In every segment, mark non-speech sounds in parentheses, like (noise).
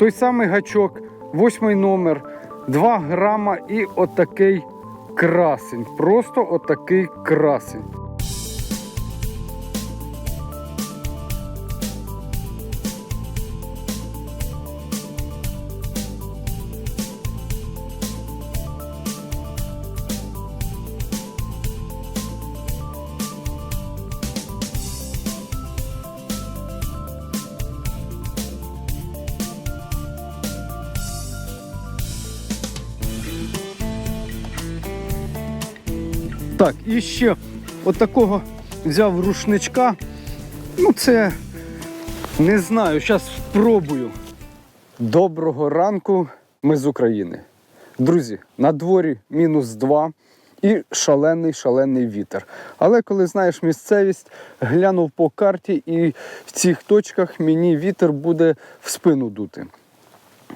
той самий гачок, восьмий номер, 2 грама і отакий красень. Просто отакий красень. Так, і ще от такого взяв рушничка. Ну, це не знаю, зараз спробую. Доброго ранку, ми з України. Друзі, на дворі мінус 2 і шалений шалений вітер. Але коли знаєш місцевість, глянув по карті, і в цих точках мені вітер буде в спину дути.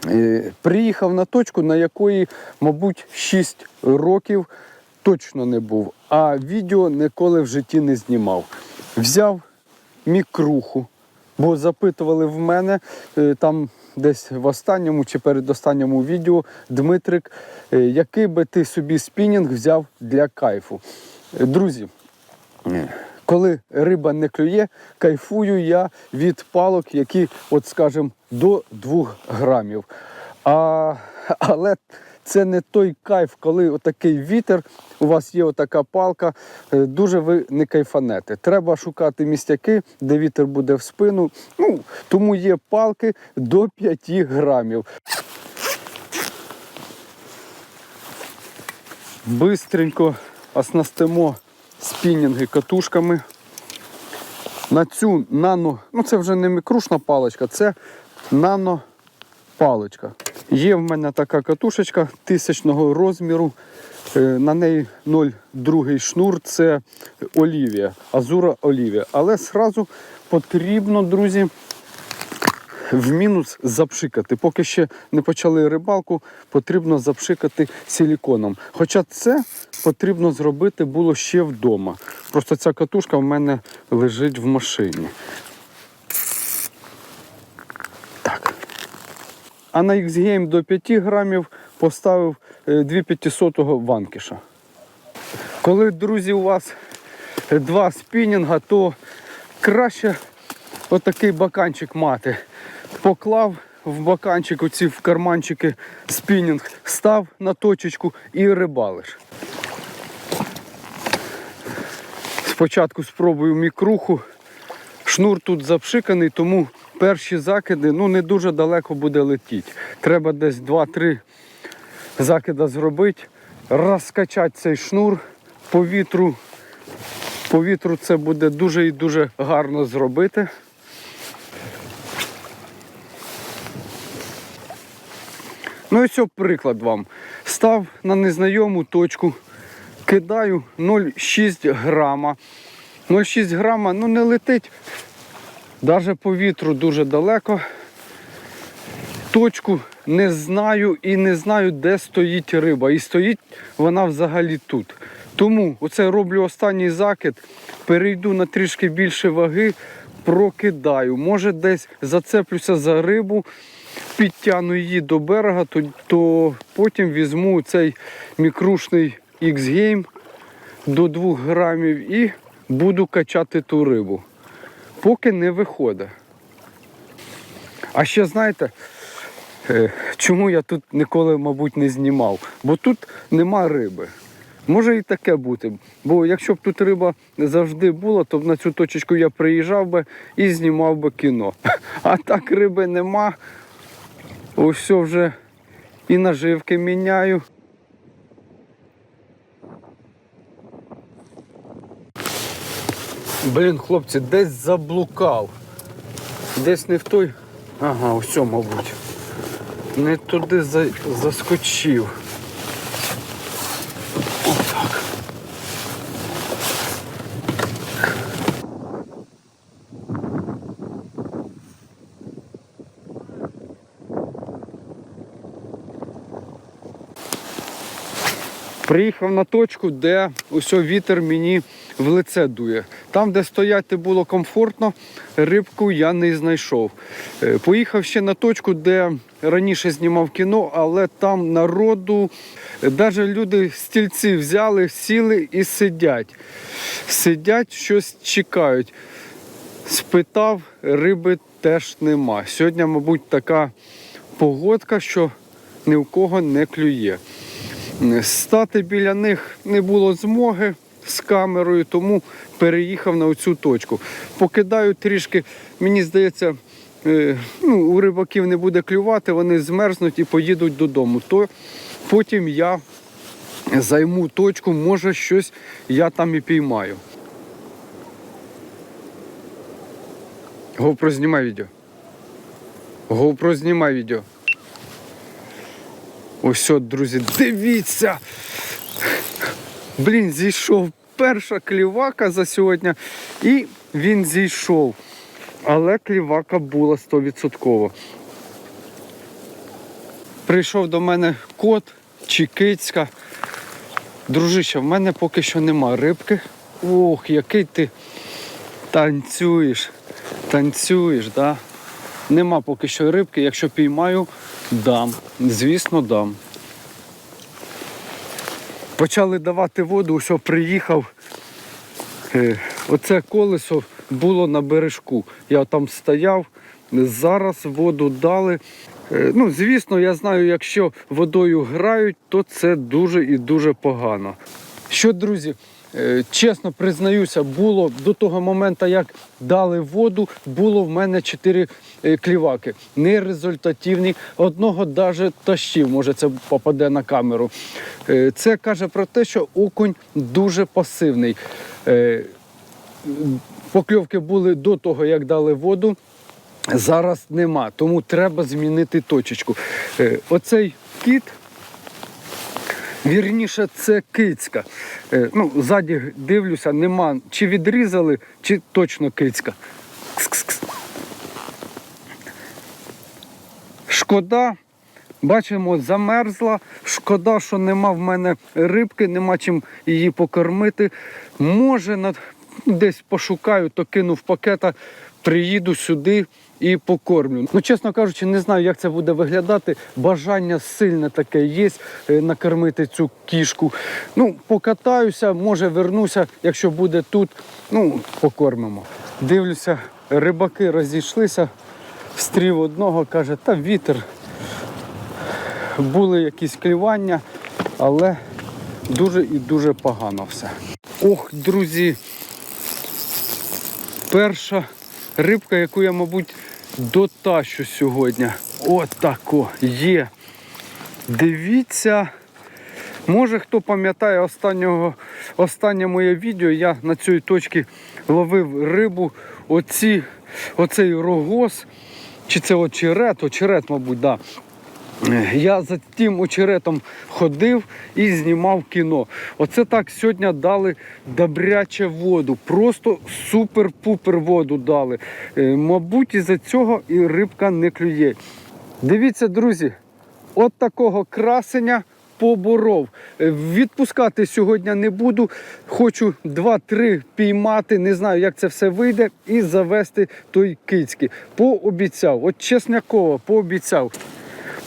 Е, Приїхав на точку, на якої, мабуть, 6 років точно не був, а відео ніколи в житті не знімав. Взяв мікруху, бо запитували в мене е, там десь в останньому чи передостанньому відео Дмитрик, е, який би ти собі спінінг взяв для кайфу. Е, Друзі, коли риба не клює, кайфую я від палок, які, от скажімо, до 2 грамів. А, але це не той кайф, коли отакий вітер, у вас є отака палка, е, дуже ви не кайфанете. Треба шукати містяки, де вітер буде в спину. Ну, тому є палки до 5 грамів. Бистренько оснастимо спінінги катушками. На цю нано, ну це вже не мікрушна паличка, це нано паличка. Є в мене така катушечка тисячного розміру. Е, На неї 0,2 шнур, це Олівія, Азура Олівія. Але зразу потрібно, друзі, в мінус запшикати. Поки ще не почали рибалку, потрібно запшикати силіконом. Хоча це потрібно зробити було ще вдома. Просто ця катушка в мене лежить в машині. А на X-Game до 5 грамів поставив е, 2500 ванкіша. Коли, друзі, у вас е, два спінінга, то краще отакий баканчик мати. Поклав в баканчик, оці в карманчики спінінг, став на точечку і рибалиш. Спочатку спробую мікруху. Шнур тут запшиканий, тому перші закиди ну, не дуже далеко буде летіти. Треба десь 2-3 закида зробити, розкачати цей шнур по вітру. По вітру це буде дуже і дуже гарно зробити. Ну і ось приклад вам. Став на незнайому точку, кидаю 0,6 грама. 0,6 грама ну не летить. Навіть по вітру дуже далеко. Точку не знаю і не знаю, де стоїть риба. І стоїть вона взагалі тут. Тому оце роблю останній закид, перейду на трішки більше ваги, прокидаю. Може десь зацеплюся за рибу, підтягну її до берега, то, то потім візьму цей мікрушний X-Game до 2 грамів і буду качати ту рибу. Поки не виходить. А ще знаєте, е, чому я тут ніколи, мабуть, не знімав? Бо тут нема риби. Може і таке бути. Бо якщо б тут риба завжди була, то б на цю точечку я приїжджав би і знімав би кіно. (laughs) А так риби нема. Ось все вже і наживки міняю. Блін, хлопці, десь заблукав. Десь не в той. Ага, ось, мабуть. Не туди за... заскочив. Приїхав на точку, де ось вітер мені в лице дує. Там, де стояти було комфортно, рибку я не знайшов. Е, Поїхав ще на точку, де раніше знімав кіно, але там народу, навіть люди стільці взяли, сіли і сидять. Сидять, щось чекають. Спитав, риби теж нема. Сьогодні, мабуть, така погодка, що ні в кого не клює. Стати біля них не було змоги з камерою, тому переїхав на оцю точку. Покидаю трішки, мені здається, е, ну, у рибаків не буде клювати, вони змерзнуть і поїдуть додому. То потім я займу точку, може щось я там і піймаю. GoPro знімай відео. GoPro знімай відео. Ось от, друзі, дивіться. Блін, зійшов перша клівака за сьогодні. І він зійшов. Але клівака була 100%. Прийшов до мене кот чикицька. Дружище, в мене поки що нема рибки. Ох, який ти танцюєш. Танцюєш, да? Нема поки що рибки. Якщо піймаю, дам. Звісно, дам. Почали давати воду, що приїхав. Е, Оце колесо було на бережку. Я там стояв, зараз воду дали. Е, Ну, звісно, я знаю, якщо водою грають, то це дуже і дуже погано. Що, друзі, чесно признаюся, було до того моменту, як дали воду, було в мене чотири е, кліваки. Нерезультативні. Одного даже тащив, може це попаде на камеру. Е, Це каже про те, що окунь дуже пасивний. Е, Покльовки були до того, як дали воду. Зараз нема, тому треба змінити точечку. Е, Оцей кіт, вірніше, це кицька. Е, Ну, ззаді дивлюся, нема. Чи відрізали, чи точно кицька. Кс-кс-кс. Шкода, бачимо, замерзла. Шкода, що нема в мене рибки, нема чим її покормити. Може, над- десь пошукаю, то кину в пакета, приїду сюди і покормлю. Ну, чесно кажучи, не знаю, як це буде виглядати. Бажання сильне таке є е, накормити цю кішку. Ну, покатаюся, може вернуся, якщо буде тут, ну, покормимо. Дивлюся, рибаки розійшлися, стрів одного, каже, та вітер. Були якісь клювання, але дуже і дуже погано все. Ох, друзі, перша рибка, яку я, мабуть, дотащу сьогодні. Отако є. Дивіться. Може хто пам'ятає останнього, останнє моє відео, я на цій точці ловив рибу. Оці, оцей рогоз, чи це очерет, очерет, мабуть, да. Я за тим очеретом ходив і знімав кіно. Оце так сьогодні дали добряче воду. Просто супер-пупер воду дали. Е, Мабуть, із-за цього і рибка не клює. Дивіться, друзі, от такого красення поборов. Е, Відпускати сьогодні не буду. Хочу 2-3 піймати. Не знаю, як це все вийде, і завести той кицьки. Пообіцяв. От чесняково пообіцяв.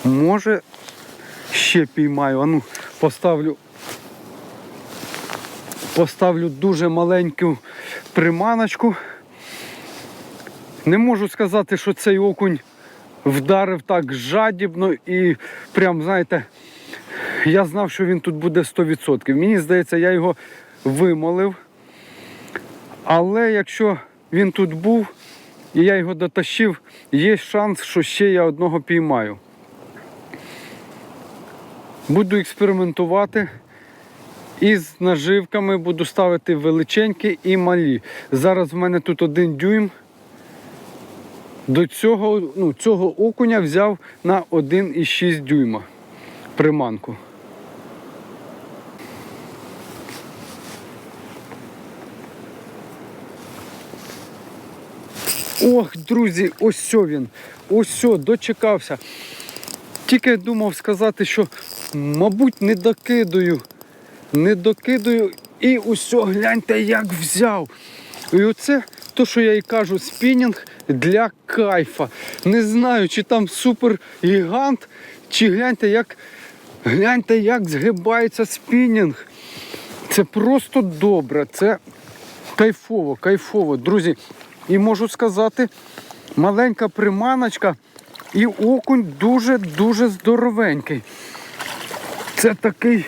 Може, ще піймаю. Ану, поставлю. Поставлю дуже маленьку приманочку. Не можу сказати, що цей окунь вдарив так жадібно і прям, знаєте, я знав, що він тут буде 100%. Мені здається, я його вимолив. Але якщо він тут був і я його дотащив, є шанс, що ще я одного піймаю. Буду експериментувати. І з наживками буду ставити величенькі і малі. Зараз в мене тут один дюйм. До цього, ну, цього окуня взяв на 1,6 дюйма приманку. Ох, друзі, ось він. Ось дочекався. Тільки думав сказати, що, мабуть, не докидаю не докидаю і усе, гляньте, як взяв. І оце то, що я і кажу, спінінг для кайфа. Не знаю, чи там супер гігант, чи гляньте, як, гляньте, як згибається спінінг. Це просто добре. Це кайфово, кайфово. Друзі, і можу сказати, маленька приманочка і окунь дуже-дуже здоровенький. Це такий,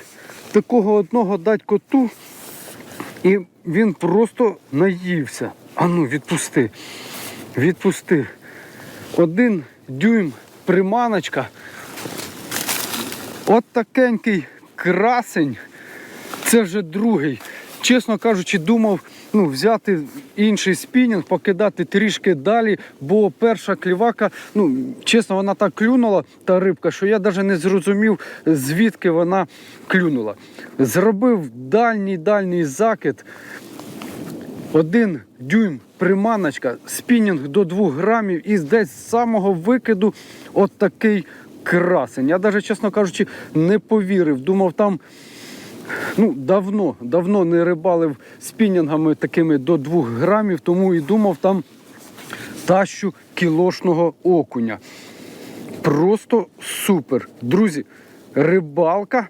такого одного дать коту, і він просто наївся. Ану, відпусти. Відпусти. Один дюйм приманочка. От такенький красень. Це вже другий. Чесно кажучи, думав ну, взяти інший спінінг, покидати трішки далі, бо перша клівака, ну, чесно, вона так клюнула, та рибка, що я навіть не зрозумів, звідки вона клюнула. Зробив дальній дальній закид. Один дюйм приманочка, спінінг до 2 грамів і десь з самого викиду от такий красень. Я навіть, чесно кажучи, не повірив. Думав, там ну, давно, давно не рибалив спінінгами такими до 2 грамів, тому і думав там тащу кілошного окуня. Просто супер. Друзі, рибалка.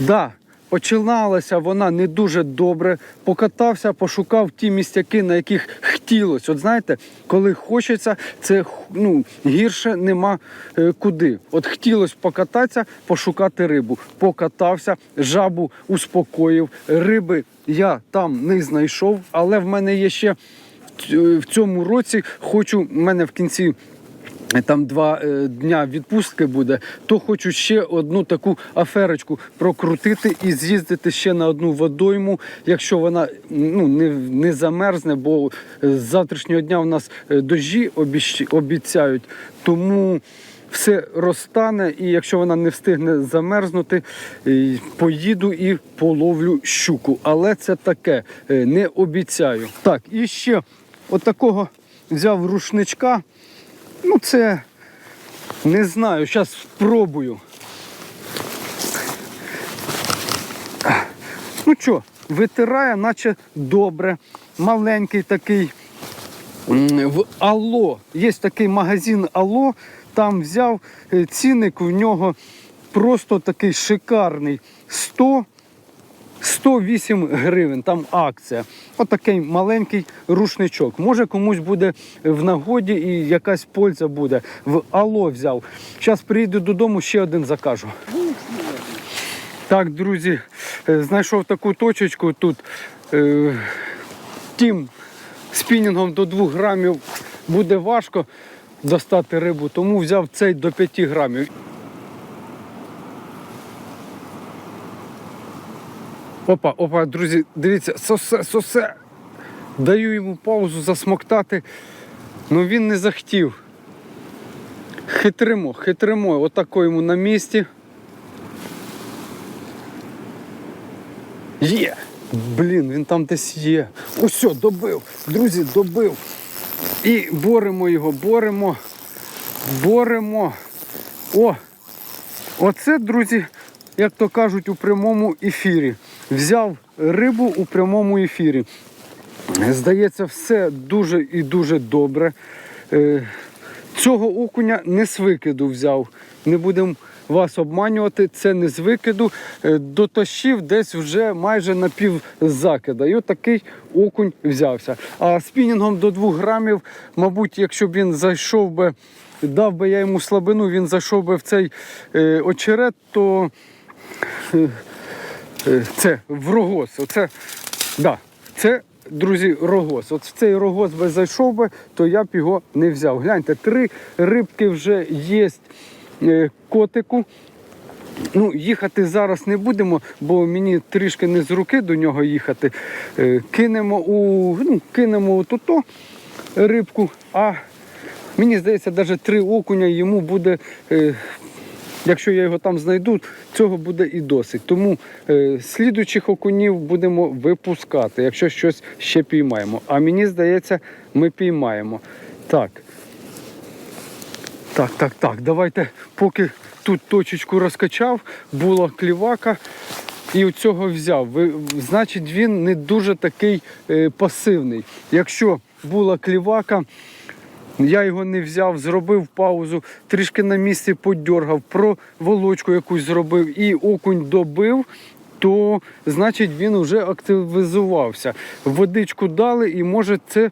Да, починалася вона не дуже добре. Покатався, пошукав ті містяки, на яких хотілося. От знаєте, коли хочеться, це ну, гірше нема е, куди. От хотілося покататися, пошукати рибу. Покатався, жабу успокоїв. Риби я там не знайшов, але в мене є ще е, в цьому році хочу, в мене в кінці там два е, дня відпустки буде, то хочу ще одну таку аферочку прокрутити і з'їздити ще на одну водойму, якщо вона ну, не, не замерзне, бо з завтрашнього дня у нас е, обіщ- обіцяють. Тому все розтане, і якщо вона не встигне замерзнути, е, поїду і половлю щуку. Але це таке, е, не обіцяю. Так, і ще от взяв рушничка. Ну, це не знаю, зараз спробую. Ну що, витирає, наче добре. Маленький такий в Алло. Є такий магазин Алло. Там взяв е, цінник в нього просто такий шикарний. 100 108 гривень, там акція. Отакий маленький рушничок. Може комусь буде в нагоді і якась польза буде. В Алло взяв. Зараз приїду додому, ще один закажу. Так, друзі, е, знайшов таку точечку тут. Е, Тим спінінгом до 2 грамів буде важко достати рибу, тому взяв цей до 5 грамів. Опа, опа, друзі, дивіться, сосе, сосе. Даю йому паузу засмоктати. Ну він не захотів. Хитримо, хитримо. Отако йому на місці. Є! Блін, він там десь є. Усьо, добив. Друзі, добив. І боремо його, боремо. Боремо. О! Оце, друзі, як то кажуть, у прямому ефірі. Взяв рибу у прямому ефірі. Здається, все дуже і дуже добре. Е, Цього окуня не з викиду взяв. Не будемо вас обманювати, це не з викиду. Е, Дотащив десь вже майже на пів закида. І отакий окунь взявся. А спінінгом до 2 грамів, мабуть, якщо б він зайшов би, дав би я йому слабину, він зайшов би в цей е, очерет, то це в рогоз. Оце, да, це, друзі, рогоз. От в цей рогоз би зайшов би, то я б його не взяв. Гляньте, три рибки вже є е, котику. Ну, їхати зараз не будемо, бо мені трішки не з руки до нього їхати. Е, Кинемо у ну, кинемо отуто рибку, а мені здається, навіть три окуня йому буде. Якщо я його там знайду, цього буде і досить. Тому е, слідуючих окунів будемо випускати, якщо щось ще піймаємо. А мені здається, ми піймаємо. Так. Так, так, так. Давайте, поки тут точечку розкачав, була клівака. і у цього взяв. Значить, він не дуже такий е, пасивний. Якщо була клівака, я його не взяв, зробив паузу, трішки на місці подьоргав, про волочку якусь зробив і окунь добив, то значить він вже активізувався. Водичку дали, і може це.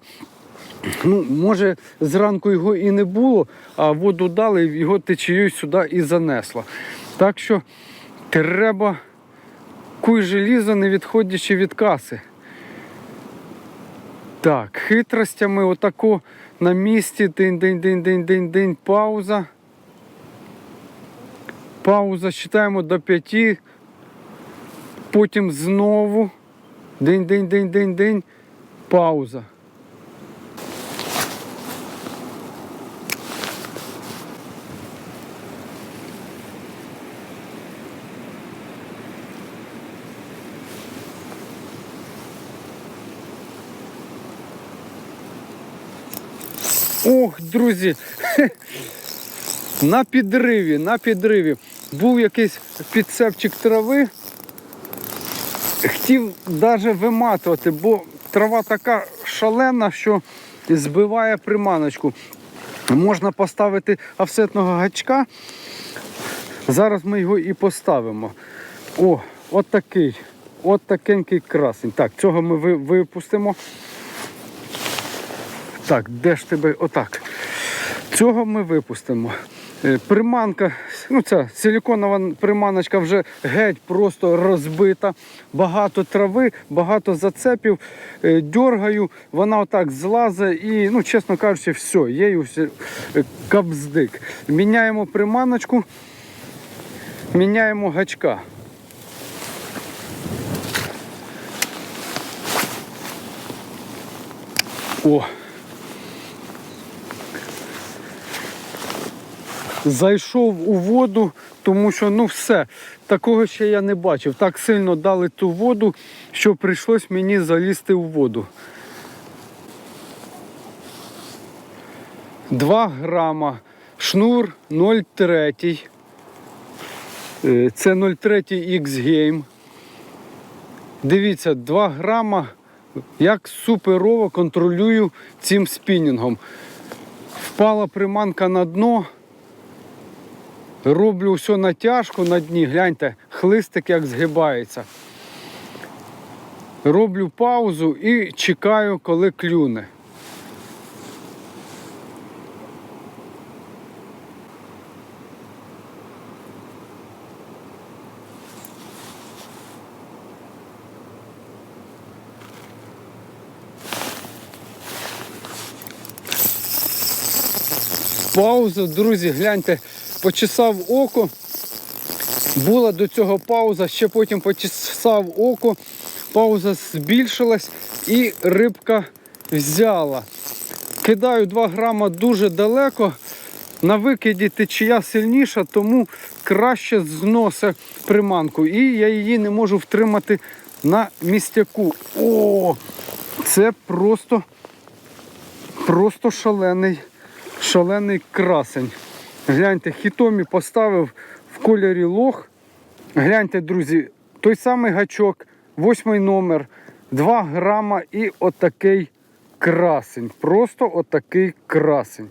Ну, може, зранку його і не було, а воду дали, його течією сюди і занесло. Так що треба куй желізо, не відходячи від каси. Так, хитростями отако на місці, Динь-динь-динь-динь-динь-динь. пауза. Пауза, считаємо до п'яти. Потім знову. Динь-динь-динь-динь-динь. Пауза. Ох, друзі, на підриві, на підриві. Був якийсь підсепчик трави. Хотів навіть виматувати, бо трава така шалена, що збиває приманочку. Можна поставити офсетного гачка. Зараз ми його і поставимо. О, от такий. От такенький красень. Так, цього ми випустимо. Так, де ж тебе? Отак. Цього ми випустимо. Е, Приманка, ну ця силіконова приманочка вже геть просто розбита. Багато трави, багато зацепів. Е, Дьоргаю, вона отак злазить і, ну, чесно кажучи, все, е, капздик. Міняємо приманочку, міняємо гачка. О! Зайшов у воду, тому що ну все, такого ще я не бачив. Так сильно дали ту воду, що прийшлось мені залізти у воду. 2 грама, шнур 0,3. Е, Це 0,3 X-Game. Дивіться, 2 грама, як суперово контролюю цим спінінгом. Впала приманка на дно. Роблю все натяжку на дні, гляньте, хлистик як згибається. Роблю паузу і чекаю, коли клюне. Пауза, друзі, гляньте, почесав око. Була до цього пауза, ще потім почесав око, пауза збільшилась і рибка взяла. Кидаю 2 грама дуже далеко. На викиді течія сильніша, тому краще зносить приманку. І я її не можу втримати на містяку. О, це просто, просто шалений, шалений красень. Гляньте, хітомі поставив в кольорі лох. Гляньте, друзі, той самий гачок, восьмий номер, 2 грама і отакий красень. Просто отакий красень.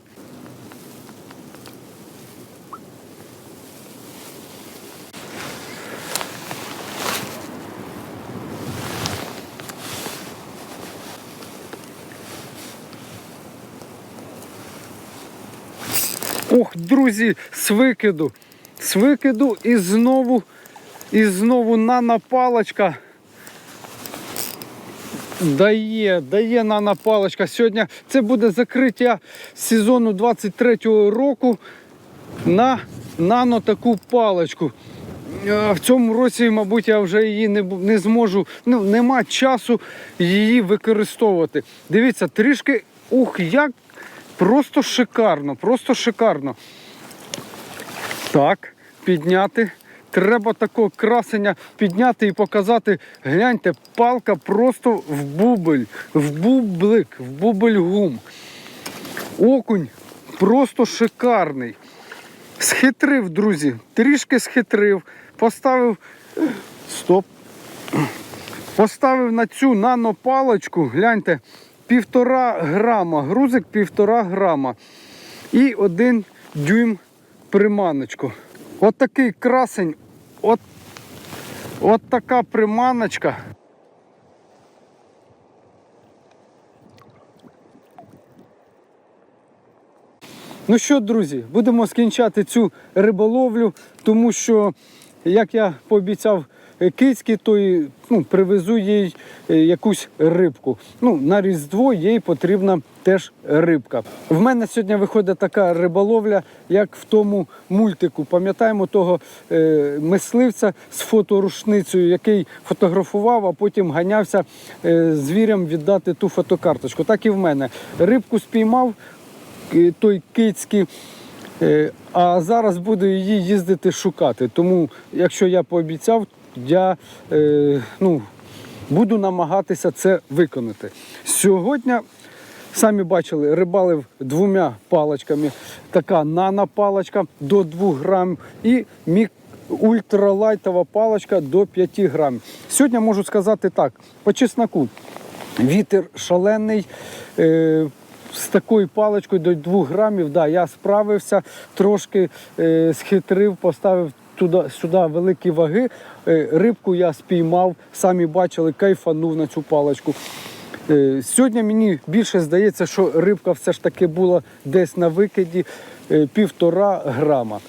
Ох, друзі, з викиду. З викиду і знову, і знову нанопалочка. Дає, дає нанопалочка. Сьогодні це буде закриття сезону 23-го року на нано таку паличку. Е, В цьому році, мабуть, я вже її не, не зможу, ну, нема часу її використовувати. Дивіться, трішки, ух, як просто шикарно, просто шикарно. Так, підняти. Треба такого красення підняти і показати. Гляньте, палка просто в бубель, в бублик, в бубель-гум. Окунь просто шикарний. Схитрив, друзі, трішки схитрив, поставив. Стоп, Поставив на цю нанопалочку, гляньте, півтора грама, грузик півтора грама. І один дюйм приманочку. От такий красень, от, от така приманочка. Ну що, друзі, будемо скінчати цю риболовлю, тому що, як я пообіцяв кицьки, то і, ну, привезу їй е, якусь рибку. Ну, на Різдво їй потрібна теж рибка. В мене сьогодні виходить така риболовля, як в тому мультику. Пам'ятаємо того е, мисливця з фоторушницею, який фотографував, а потім ганявся е, звірям віддати ту фотокарточку. Так і в мене. Рибку спіймав, е, той кицький. Е, А зараз буду її їздити шукати. Тому, якщо я пообіцяв, я е, ну, буду намагатися це виконати. Сьогодні, самі бачили, рибалив двома паличками. Така нанопаличка до 2 грам і мік ультралайтова паличка до 5 грамів. Сьогодні можу сказати так, по чесноку. Вітер шалений. Е, з такою паличкою до 2 грамів, да, я справився, трошки е, схитрив, поставив туди, сюди великі ваги. Е, рибку я спіймав, самі бачили, кайфанув на цю паличку. Е, сьогодні мені більше здається, що рибка все ж таки була десь на викиді е, півтора грама.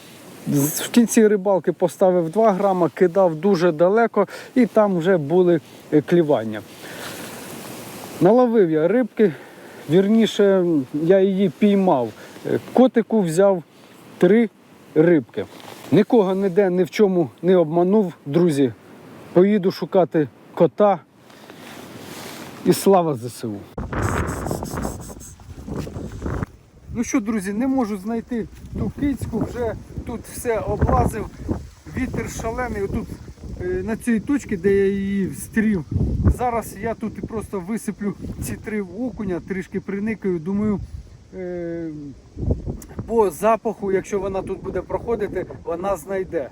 В кінці рибалки поставив 2 грама, кидав дуже далеко і там вже були клівання. Наловив я рибки, вірніше, я її піймав. Котику взяв три рибки. Нікого ніде ні в чому не обманув, друзі. Поїду шукати кота і слава ЗСУ. Ну що, друзі, не можу знайти ту кицьку, вже тут все облазив, вітер шалений. Тут на цій точці, де я її встрів. Зараз я тут просто висиплю ці три окуня, трішки приникаю. Думаю, е, по запаху, якщо вона тут буде проходити, вона знайде.